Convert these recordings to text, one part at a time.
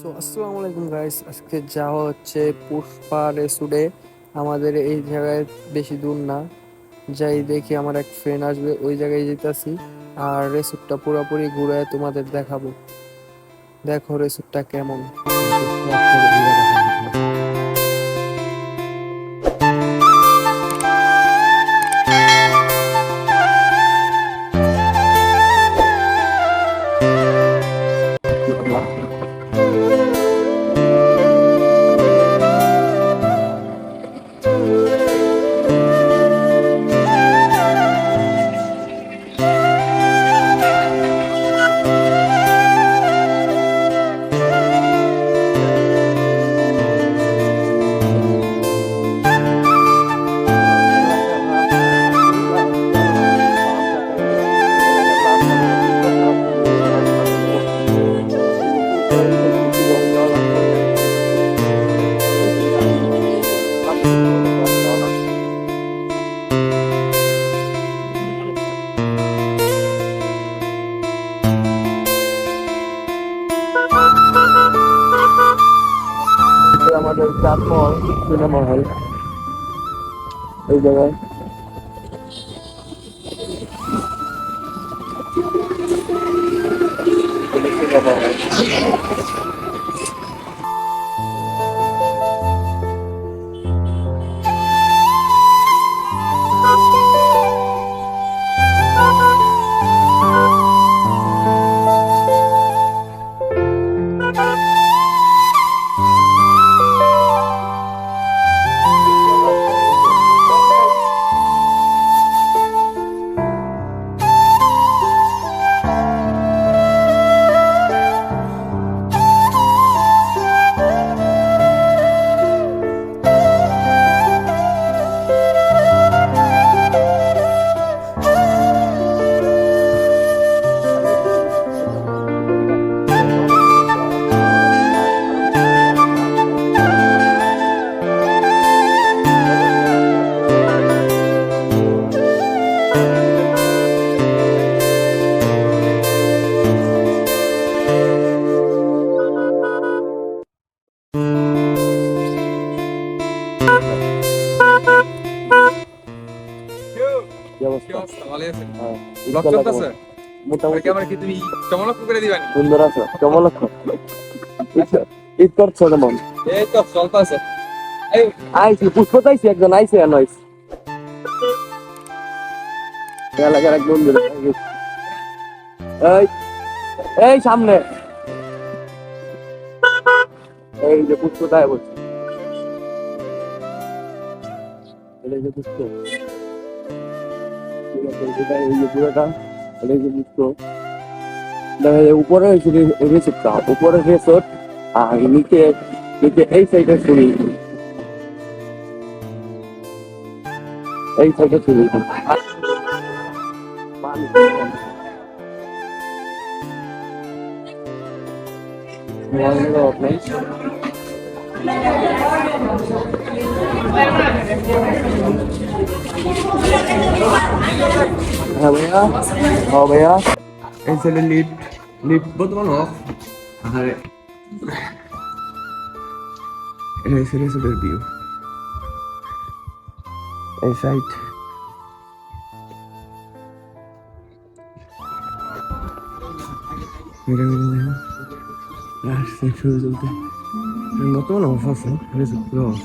So আসসালামু আলাইকুম guys আজকে যাওয়া হচ্ছে পুষ্পা রেসুডে আমাদের এই জায়গায় বেশি দূর না। যাই দেখি আমার এক ফ্রেন্ড আসবে, ওই জায়গায় যেতেছি। আর রেসুডটা পুরোপুরি ঘুরে তোমাদের দেখাবো। দেখো রেসুডটা কেমন। আমাদের চাপ সিনেমা হল। এই জায়গায় চলতেছে? মোটামুটি পরে কি তুমি চমলক্ষ করে দিবানি? সুন্দর আছো কেমন ঈদ- ঈদ করছ কেমন এই তো চলতেছে। এই, পুষ্প তো একজন আইসি আর নইস। এলাকার এক বন্ধু এই এই সামনে। এই যে পুষ্প তাই বলছে। এই যে পুষ্প। উপরে হয়েছে রেসিপটা উপরে রেসট আর নিচে নিচে এই সাইডে শুনি এই সাইডে শুনি হ্যাঁ ভাইয়া? হ্যাঁ ভাইয়া? এই সাইডে লিফট লিফট বর্তমান অফ আর এটা হচ্ছে রেসোর্টের ভিউ এই সাইড। এটা এটা দেখো আসছে শুরু চলতে বর্তমান অফ আছে রেসোর্ট অফ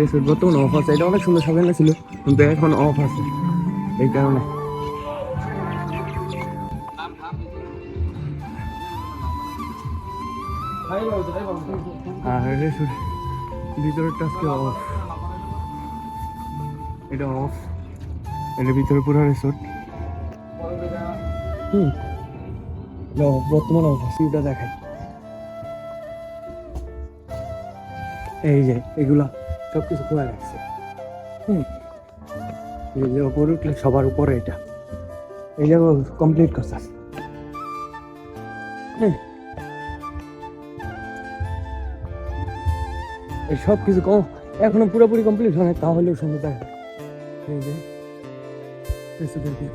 রেসোর্ট বর্তমান অফ আছে। এটা অনেক সুন্দর সাজানো ছিল, কিন্তু এখন অফ আছে। এই কারণে। আর অফ এটা অফ এটা রেসোর্ট হুম। বর্তমান সিউটা দেখাই। এই যে, এগুলা। সব কিছু খোলা রাখছে। হুম। এই উপরে উঠলে সবার উপরে এটা। এই জায়গা কমপ্লিট করছে। হুম। এই সব কিছু কম এখনও পুরোপুরি কমপ্লিট হয় না তাহলেও সুন্দর দেখা যায়। এই যে রেসিডেন্ট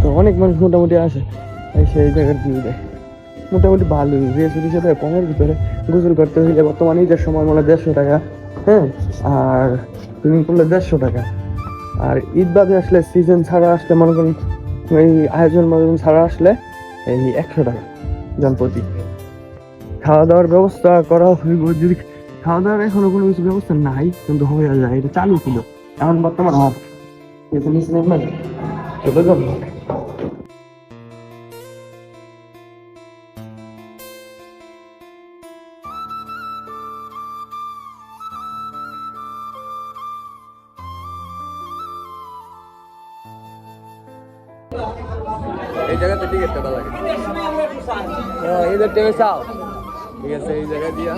তো অনেক মানুষ মোটামুটি আসে। এসে এই জায়গার ভিউ দেয় মোটামুটি ভালোই। রেসুর হিসেবে কমের ভিতরে। গোসল করতে হইলে বর্তমানে ঈদের সময় মানে দেড়শো টাকা হ্যাঁ? আর সুইমিং পুলে দেড়শো টাকা। আর ঈদ বাদে আসলে সিজন ছাড়া আসলে মনে করেন, এই আয়োজন মায়োজন ছাড়া আসলে এই একশো টাকা জনপ্রতি খাওয়া দাওয়ার ব্যবস্থা করা হইব। যদি খাওয়া দাওয়ার এখনও কোনো কিছু ব্যবস্থা নাই, কিন্তু হয়ে যায়। এটা চালু ছিল। এখন বর্তমান নেবেন চলে যাব। নেবে চাও ঠিক আছে, এই জায়গায় দিয়া।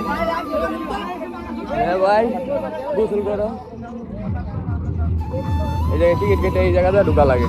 হ্যাঁ ভাই, গোসল করো। এই জায়গায় টিকিট কেটে এই জায়গাটা ঢুকা লাগে।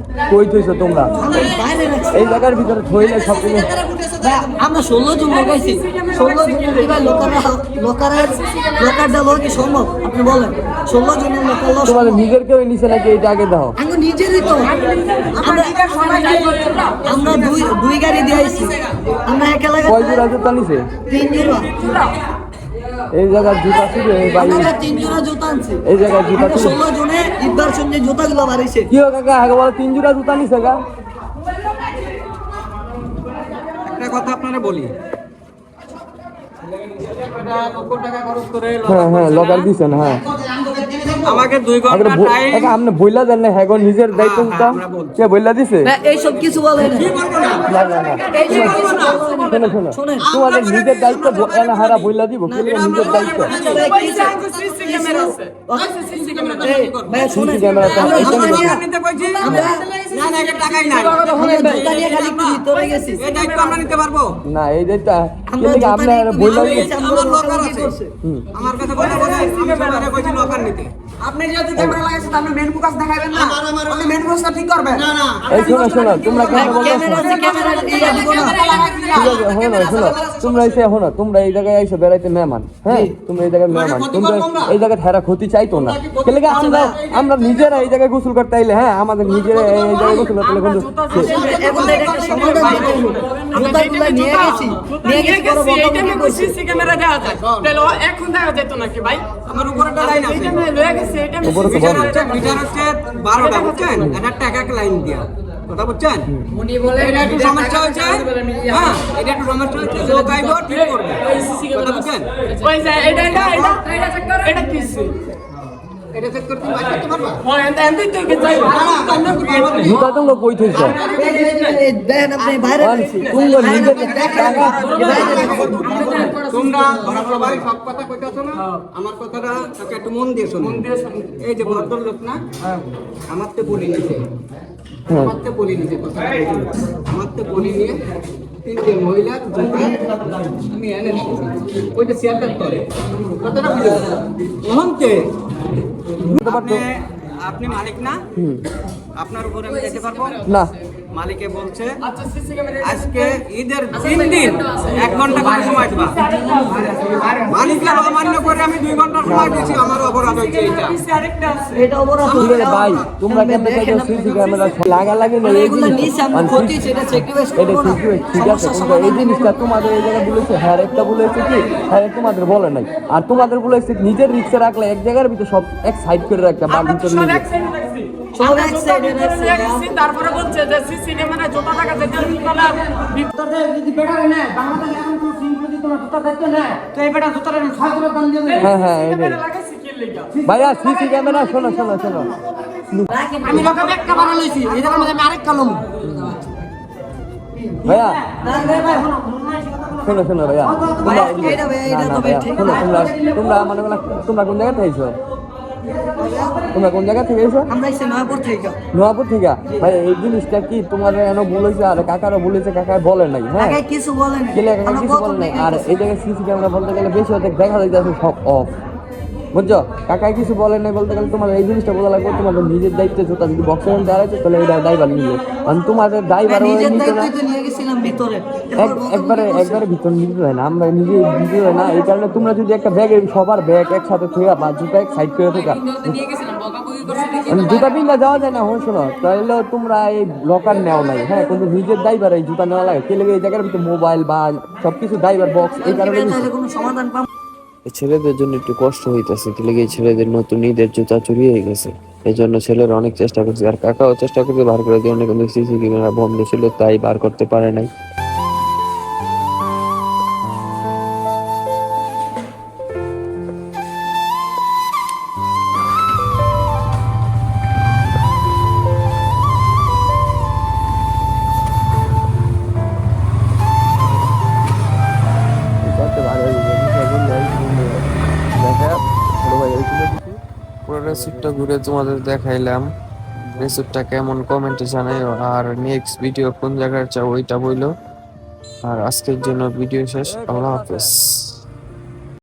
কই থইছো তোমরা? এই জায়গার ভিতরে থইলে সব কিছু আমরা ষোলো জন লোকাইছি ষোলো জন লোকারা লোকারের লোকারটা লোক কি সম্ভব? আপনি বলেন। ষোলো জনের লোকার লোক তোমাদের নিজের কেউ নিচে নাকি আগে দাও? আমি নিজেরই তো। আমরা আমরা দুই দুই গাড়ি দিয়েছি আমরা এক কয় এলাকায় জোড়া নিছে? তিন জোড়া এই জায়গার জুতা ছিল এই বাড়ি তিন জোড়া জুতা আনছি। এই জায়গায় জুতা ছিল ষোলো জনে ঈদবার সঙ্গে জুতাগুলো বাড়িছে কি কাকা? আগে বলো তিন জোড়া জুতা নিছে গা একটা কথা আপনারা বলি। হ্যাঁ হ্যাঁ লগার দিছেন হ্যাঁ। আমাকে দুই ঘণ্টা টাইম একা আপনি বইলা দেন না হ্যাঁ নিজের দায়িত্ব কে বইলা দিছে এইসব কিছু বলে না না না না শোনো শোনো তোমাদের নিজের দায়িত্ব এনা হারা বইলা দিব নিজের দায়িত্ব সিসি ক্যামেরা নিতে কইছি না না এটা টাকাই নাই জুতা নিয়ে খালি একটু ভিতরে গেছি এই দায়িত্ব আমরা নিতে পারব না এই দায়িত্ব বইলা দিব কথা বলে বলে আমি কইছি নিতে আপনি যেহেতু ক্যামেরা লাগাইছেন আপনি মেন ফোকাস দেখাবেন না। আপনি মেন ফোকাসটা ঠিক করবেন। না না। এই শোনো শোনো তোমরা কেন বলছো ক্যামেরা আছে, ক্যামেরা ইয়ে দিব না। ঠিক আছে। শোনো শোনো তোমরা এসে শোনো তোমরা এই জায়গায় এসে বেড়াইতে মেহমান হ্যাঁ? তোমরা এই জায়গায় মেহমান তোমরা এই জায়গায় হেরা ক্ষতি চাইতো না। কেলে আমরা আমরা নিজেরা এই জায়গায় গোসল করতে আইলে হ্যাঁ? আমাদের নিজেরা এই জায়গায় গোসল করতে আইলে কিন্তু এখন এটা একটা সমাধান জুতাগুলো নিয়ে গেছি। নিয়ে গেছি বড় বড় এইটা কি নিয়ে ক্যামেরা দেখা যায়। তাহলে এখন দেখা যেত নাকি ভাই? আমার উপরে একটা লাইন আছে এটা উপরে তো মিটার মিটার হচ্ছে বারোটা বুঝছেন? একটা এক এক লাইন দিয়া। কথা বুঝছেন? এটা একটু সমস্যা হচ্ছে হ্যাঁ এটা একটু সমস্যা হচ্ছে লোক আইব ঠিক করবে। কথা বুঝছেন? ওই যে এটা এটা এটা এটা কিসে এটা চেক করতে বাইর করতে পারবা হয় এন্ড এন্ড তুই কে যাই জুতা তোমরা কই থইছো এই যে, এই যে, এই দেখেন আপনি বাইরে গেছি। তোমরা তোমরা সবাই সব কথা কইতাছো না আমার কথাটা তোকে একটু মন দিয়ে শোনো এই যে ভদ্রলোক না আমার তো বলি নিছে আমার তো বলি নিছে কথা আমার তো বলি নিয়ে তিনটে মহিলা আমি এনে ওইটা শেয়ারটা করে কথাটা বুঝে মোহনকে আপনি মালিক না? আপনার উপরে আমি যেতে পারব? না। মালিকে বলছে আচ্ছা আজকে ঈদের তিন দিন এক ঘণ্টা করে সময় দিবা। মালিকের অমান্য করে আমি দুই ঘণ্টা সময় দিয়েছি আমার অপরাধ হয়েছে এটা এটা অপরাধ ভাই তোমরা কেন দেখো সিসি ক্যামেরা লাগা লাগে না এই এগুলো জিনিস- আমি ক্ষতি সেটা স্যাক্রিফাইস এটা না। ঠিক ঠিক আছে কিন্তু এই জিনিসটা তোমাদের এই জায়গায় বলেছে হ্যাঁ একটা বলেছে কি? হ্যাঁ তোমাদের বলে নাই। আর তোমাদের বলেছে নিজের রিক্সে রাখলে এক জায়গার ভিতরে সব এক সাইড করে রাখতে বা আমরা ভিতরে তারপরে বলছে যে সিসি ক্যামেরা জোতা টাকা যেতে না যদি বেটারে নেয় বাংলাদেশে এখন কোনো সিঙ্গুলো দিত না জুতার দায়িত্ব নেয় তো এই বেটা জুতার ছয় করে দাম দিয়ে হ্যাঁ হ্যাঁ ক্যামেরা ভাইয়া সিসি ক্যামেরা শোনো শোনো শোনো। আমি একটা বাড়া লইছি এই আমি আরেক কালম ভাইয়া। না, না, ভাই, শোনো শোনো ভাইয়া। ভাইয়া, তোমরা-। তোমরা তোমরা মানে তোমরা কোন জায়গা থেকে এসো তোমরা কোন জায়গা থেকে এসো? আমরা এসে নয়াপুর থেকে। নোয়াপুর থেকে? ভাই এই জিনিসটা কি তোমার কেন বলেছে আর কাকারও বলেছে কাকা বলে নাই হ্যাঁ? কিছু বলে নাই। কিছু বলে নাই? আর এই জায়গায় সিসি ক্যামেরা বলতে গেলে বেশি হতে দেখা যাইতেছে সব অফ বুঝছ? কাকাই কিছু বলে নাই বলতে গেলে তোমার এই জিনিসটা বলা লাগবে তোমাদের নিজের দায়িত্বে জোতা যদি বক্সের মধ্যে দাঁড়াইছে তাহলে এটা ড্রাইভার নিয়ে কারণ তোমাদের ড্রাইভার হ্যাঁ, একবারে একবারে ভিতর নিতে হয় না আমরা নিজে দিতে হয় না। এই কারণে তোমরা যদি একটা ব্যাগে সবার ব্যাগ একসাথে থেকে বা জুতা এক সাইড করে থেকে মানে জুতা পিন্ধা যাওয়া যায় না হন শোনো। তাহলে তোমরা এই লকার নেওয়া নাই হ্যাঁ? কিন্তু নিজের ড্রাইভার এই জুতা নেওয়া লাগে। কে লেগে এই জায়গার ভিতরে মোবাইল বা সবকিছু ড্রাইভার বক্স এই কারণে কোনো সমাধান পাবো ছেলেদের জন্য একটু কষ্ট হইতেছে, কি লেগে ছেলেদের নতুন ঈদের জুতা চুরি হয়ে গেছে। এই জন্য ছেলেরা অনেক চেষ্টা করছে, আর কাকাও চেষ্টা করছে বার করে দিয়ে অনেক সিসি ক্যামেরা বন্ধ ছিল, তাই বার করতে পারে নাই। রেসিপটা ঘুরে তোমাদের দেখাইলাম। রেসিপটা কেমন কমেন্টে জানাইও। আর নেক্সট ভিডিও কোন জায়গায় চাও ওইটা বইলো। আর আজকের জন্য ভিডিও শেষ। আল্লাহ হাফেজ।